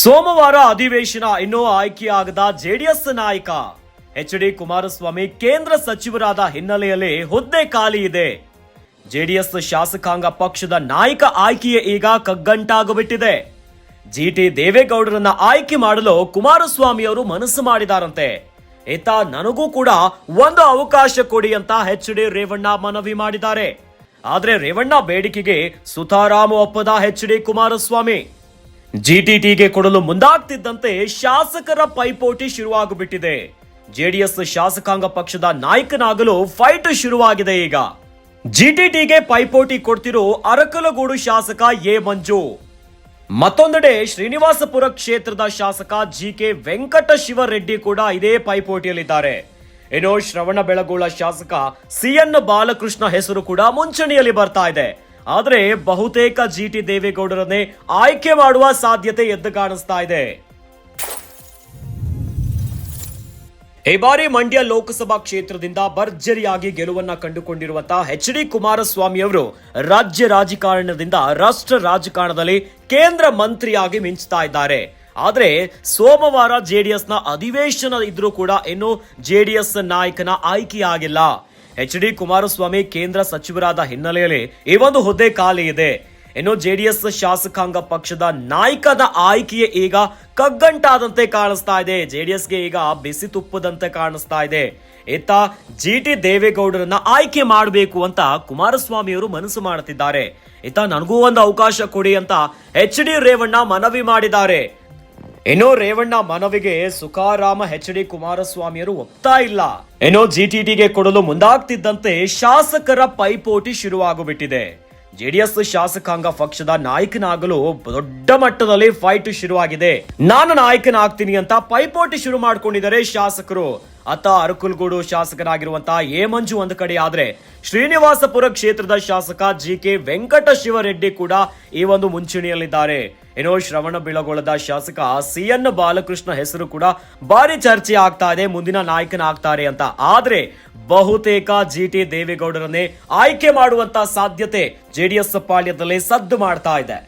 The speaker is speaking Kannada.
ಸೋಮವಾರ ಅಧಿವೇಶನ ಇನ್ನೂ ಆಯ್ಕೆಯಾಗದ ಜೆಡಿಎಸ್ ನಾಯಕ ಎಚ್ ಡಿ ಕುಮಾರಸ್ವಾಮಿ ಕೇಂದ್ರ ಸಚಿವರಾದ ಹಿನ್ನೆಲೆಯಲ್ಲಿ ಹುದ್ದೆ ಖಾಲಿ ಇದೆ. ಜೆಡಿಎಸ್ ಶಾಸಕಾಂಗ ಪಕ್ಷದ ನಾಯಕ ಆಯ್ಕೆಯೇ ಈಗ ಕಗ್ಗಂಟಾಗಿಬಿಟ್ಟಿದೆ. ಜಿಟಿ ದೇವೇಗೌಡರನ್ನ ಆಯ್ಕೆ ಮಾಡಲು ಕುಮಾರಸ್ವಾಮಿ ಅವರು ಮನಸ್ಸು ಮಾಡಿದಾರಂತೆ. ಇತ ನನಗೂ ಕೂಡ ಒಂದು ಅವಕಾಶ ಕೊಡಿ ಅಂತ ಎಚ್ ಡಿ ರೇವಣ್ಣ ಮನವಿ ಮಾಡಿದ್ದಾರೆ. ಆದರೆ ರೇವಣ್ಣ ಬೇಡಿಕೆಗೆ ಸುತಾರಾಮ ಒಪ್ಪದ ಎಚ್ ಡಿ ಕುಮಾರಸ್ವಾಮಿ. ಜಿಟಿಟಿಗೆ ಕೊಡಲು ಮುಂದಾಗ್ತಿದ್ದಂತೆ ಶಾಸಕರ ಪೈಪೋಟಿ ಶುರುವಾಗಿಬಿಟ್ಟಿದೆ. ಜೆಡಿಎಸ್ ಶಾಸಕಾಂಗ ಪಕ್ಷದ ನಾಯಕನಾಗಲು ಫೈಟ್ ಶುರುವಾಗಿದೆ ಈಗ. ಜಿಟಿಟಿಗೆ ಪೈಪೋಟಿ ಕೊಡ್ತಿರೋ ಅರಕಲಗೂಡು ಶಾಸಕ ಎ ಮಂಜು. ಮತ್ತೊಂದೆಡೆ ಶ್ರೀನಿವಾಸಪುರ ಕ್ಷೇತ್ರದ ಶಾಸಕ ಜಿ ಕೆ ವೆಂಕಟ ಶಿವರೆಡ್ಡಿ ಕೂಡ ಇದೇ ಪೈಪೋಟಿಯಲ್ಲಿದ್ದಾರೆ. ಇನ್ನು ಶ್ರವಣ ಬೆಳಗೋಳ ಶಾಸಕ ಸಿಎನ್ ಬಾಲಕೃಷ್ಣ ಹೆಸರು ಕೂಡ ಮುಂಚೂಣಿಯಲ್ಲಿ ಬರ್ತಾ ಇದೆ. ಆದ್ರೆ ಬಹುತೇಕ ಜಿ ಟಿ ದೇವೇಗೌಡರನ್ನೇ ಆಯ್ಕೆ ಮಾಡುವ ಸಾಧ್ಯತೆ ಎದ್ದು ಕಾಣಿಸ್ತಾ ಇದೆ. ಈ ಬಾರಿ ಮಂಡ್ಯ ಲೋಕಸಭಾ ಕ್ಷೇತ್ರದಿಂದ ಭರ್ಜರಿಯಾಗಿ ಗೆಲುವನ್ನ ಕಂಡುಕೊಂಡಿರುವಂತಹ ಎಚ್ ಡಿ ಕುಮಾರಸ್ವಾಮಿ ಅವರು ರಾಜ್ಯ ರಾಜಕಾರಣದಿಂದ ರಾಷ್ಟ್ರ ರಾಜಕಾರಣದಲ್ಲಿ ಕೇಂದ್ರ ಮಂತ್ರಿಯಾಗಿ ಮಿಂಚ್ತಾ ಇದ್ದಾರೆ. ಆದರೆ ಸೋಮವಾರ ಜೆಡಿಎಸ್ನ ಅಧಿವೇಶನ ಇದ್ರೂ ಕೂಡ ಇನ್ನು ಜೆಡಿಎಸ್ ನಾಯಕನ ಆಯ್ಕೆಯಾಗಿಲ್ಲ. ಎಚ್ ಡಿ ಕುಮಾರಸ್ವಾಮಿ ಕೇಂದ್ರ ಸಚಿವರಾದ ಹಿನ್ನೆಲೆಯಲ್ಲಿ ಈ ಒಂದು ಹುದ್ದೆ ಖಾಲಿ ಇದೆ. ಇನ್ನು ಜೆಡಿಎಸ್ ಶಾಸಕಾಂಗ ಪಕ್ಷದ ನಾಯಕನ ಆಯ್ಕೆಯೇ ಈಗ ಕಗ್ಗಂಟಾದಂತೆ ಕಾಣಿಸ್ತಾ ಇದೆ. ಜೆಡಿಎಸ್ಗೆ ಈಗ ಬಿಸಿ ತುಪ್ಪದಂತೆ ಕಾಣಿಸ್ತಾ ಇದೆ. ಇತ್ತ ಜಿ ಟಿ ದೇವೇಗೌಡರನ್ನ ಆಯ್ಕೆ ಮಾಡಬೇಕು ಅಂತ ಕುಮಾರಸ್ವಾಮಿ ಅವರು ಮನಸ್ಸು ಮಾಡುತ್ತಿದ್ದಾರೆ ಇತ್ತ ನನಗೂ ಒಂದು ಅವಕಾಶ ಕೊಡಿ ಅಂತ ಎಚ್ ಡಿ ರೇವಣ್ಣ ಮನವಿ ಮಾಡಿದ್ದಾರೆ. ಇನ್ನು ರೇವಣ್ಣ ಮನವಿಗೆ ಸುಖಾರಾಮ ಎಚ್ ಡಿ ಕುಮಾರಸ್ವಾಮಿಯರು ಒಪ್ತಾ ಇಲ್ಲ. ಟಿ ಜಿಟಿಟಿಗೆ ಕೊಡಲು ಮುಂದಾಗ್ತಿದ್ದಂತೆ ಶಾಸಕರ ಪೈಪೋಟಿ ಶುರುವಾಗುಬಿಟ್ಟಿದೆ. ಜೆಡಿಎಸ್ ಶಾಸಕಾಂಗ ಪಕ್ಷದ ನಾಯಕನಾಗಲು ದೊಡ್ಡ ಮಟ್ಟದಲ್ಲಿ ಫೈಟ್ ಶುರುವಾಗಿದೆ. ನಾನು ನಾಯಕನಾಗ್ತೀನಿ ಅಂತ ಪೈಪೋಟಿ ಶುರು ಮಾಡ್ಕೊಂಡಿದ್ದಾರೆ ಶಾಸಕರು. ಅತ್ತ ಅರಕುಲ್ಗೂಡು ಶಾಸಕರಾಗಿರುವಂತಹ ಎ ಮಂಜು ಒಂದು ಕಡೆ ಆದ್ರೆ ಶ್ರೀನಿವಾಸಪುರ ಕ್ಷೇತ್ರದ ಶಾಸಕ ಜಿ ಕೆ ವೆಂಕಟ ಶಿವರೆಡ್ಡಿ ಕೂಡ ಈ ಒಂದು ಮುಂಚೂಣಿಯಲ್ಲಿದ್ದಾರೆ. ಏನೋ ಶ್ರವಣ ಬೆಳಗೊಳದ ಶಾಸಕ ಸಿ ಎನ್ ಬಾಲಕೃಷ್ಣ ಹೆಸರು ಕೂಡ ಭಾರಿ ಚರ್ಚೆ ಆಗ್ತಾ ಇದೆ, ಮುಂದಿನ ನಾಯಕನಾಗ್ತಾರೆ ಅಂತ. ಆದ್ರೆ ಬಹುತೇಕ ಜಿ ಟಿ ದೇವೇಗೌಡರನ್ನೇ ಆಯ್ಕೆ ಮಾಡುವಂತ ಸಾಧ್ಯತೆ ಜೆಡಿಎಸ್ ಪಾಳ್ಯದಲ್ಲಿ ಸದ್ದು ಮಾಡ್ತಾ ಇದೆ.